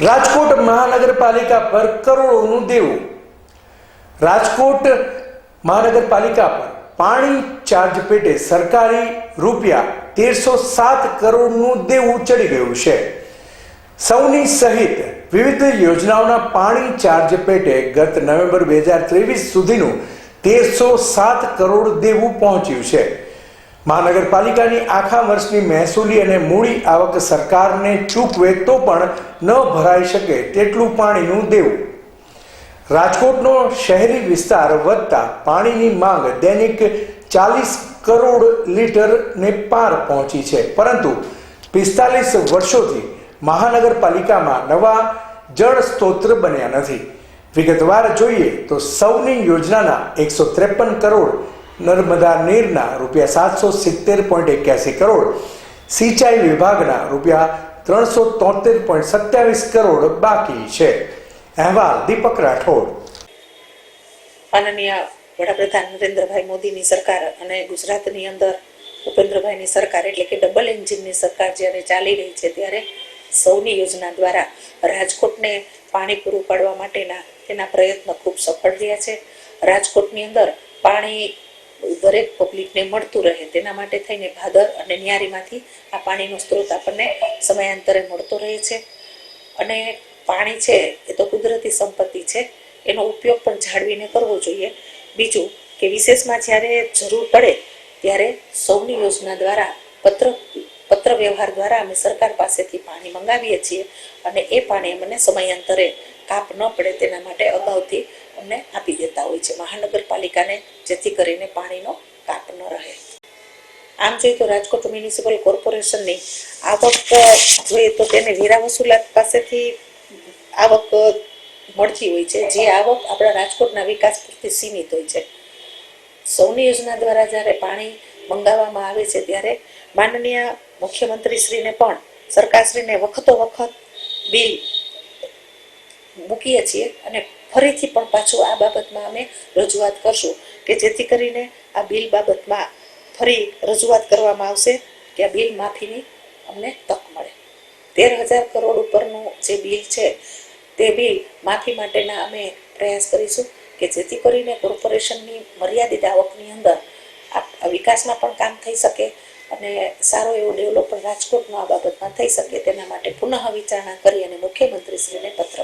રાજકોટ મહાનગરપાલિકા પર કરોડોનું દેવું. રાજકોટ મહાનગરપાલિકા પર પાણી ચાર્જ પેટે સરકારી રૂપિયા તેરસો સાત કરોડનું દેવું ચડી ગયું છે. સૌની સહિત વિવિધ યોજનાઓના પાણી ચાર્જ પેટે ગત નવેમ્બર બે હજાર ત્રેવીસ સુધીનું તેરસો સાત કરોડ દેવું પહોંચ્યું છે. મહાનગરપાલિકાની આખા વર્ષની મહેસૂલી અને મૂડી આવક સરકારને ચૂકવે તો પણ ન ભરાઈ શકે તેટલું પાણીનું દેવું. રાજકોટનો શહેરી વિસ્તાર વધતા પાણીની માંગ દૈનિક ચાલીસ કરોડ લીટરને પાર પહોંચી છે. પરંતુ પિસ્તાલીસ વર્ષોથી મહાનગરપાલિકામાં નવા જળ સ્ત્રોત બન્યા નથી. વિગતવાર જોઈએ તો સૌની યોજનાના એકસો ત્રેપન કરોડ નર્મદા નીરના રૂપિયા સાતસો સિત્તેર પોઈન્ટ એક્યાસી કરોડ, સિંચાઈ વિભાગના રૂપિયા ત્રણસો તોતેર પોઈન્ટ સત્યાવીસ કરોડ બાકી છે. અહેવાલ દીપક રાઠોડ. માનનીય વડાપ્રધાન નરેન્દ્રભાઈ મોદીની સરકાર અને ગુજરાતની અંદર ભૂપેન્દ્રભાઈની સરકાર એટલે કે ડબલ એન્જિનની સરકાર જ્યારે ચાલી રહી છે ત્યારે સૌની યોજના દ્વારા રાજકોટને પાણી પૂરું પાડવા માટેના તેના પ્રયત્ન ખૂબ સફળ રહ્યા છે. રાજકોટની અંદર પાણી દરેક પબ્લિકને મળતું રહે. તેના માટે થઈને ભાદર અને ન્યારીમાંથી આ પાણીનો સ્ત્રોત આપણને સમયાંતરે મળતો રહે છે. અને પાણી છે, એ તો કુદરતી સંપત્તિ છે, એનો ઉપયોગ પણ જાળવીને કરવો જોઈએ. બીજું કે વિશેષમાં જ્યારે જરૂર પડે, ત્યારે સૌની યોજના દ્વારા પત્ર પત્ર વ્યવહાર દ્વારા અમે સરકાર પાસેથી પાણી મંગાવીએ છીએ અને એ પાણી અમને સમયાંતરે કાપ ન પડે તેના માટે અગાઉથી અમને આપી દેતા હોય છે. મહાનગરપાલિકાને જેથી કરીને પાણીનો કાપ ન રહે. આમ જોઈએ તો રાજકોટ મ્યુનિસિપલ કોર્પોરેશનની આવક, જોઈએ તો તેને વેરા વસૂલાત પાસેથી આવક મળતી હોય છે. જે આવક આપણા રાજકોટના વિકાસ પૂરતી સીમિત હોય છે. સૌની યોજના દ્વારા જ્યારે પાણી મંગાવવામાં આવે છે, ત્યારે માનનીય મુખ્યમંત્રીશ્રીને પણ સરકારશ્રીને વખતો વખત બિલ મૂકીએ છીએ અને ફરીથી પણ પાછું આ બાબતમાં અમે રજૂઆત કરશું કે જેથી કરીને આ બિલ બાબતમાં ફરી રજૂઆત કરવામાં આવશે કે આ બિલ માફીની અમને તક મળે. તેર હજાર કરોડ ઉપરનું જે બિલ છે, તે બિલ માફી માટેના અમે પ્રયાસ કરીશું કે જેથી કરીને કોર્પોરેશનની મર્યાદિત આવકની અંદર આ વિકાસમાં પણ કામ થઈ શકે અને સારો એવો ડેવલપર રાજકોટનો આ બાબતમાં થઈ શકે તેના માટે પુનઃ વિચારણા કરી અને મુખ્યમંત્રીશ્રીને પત્ર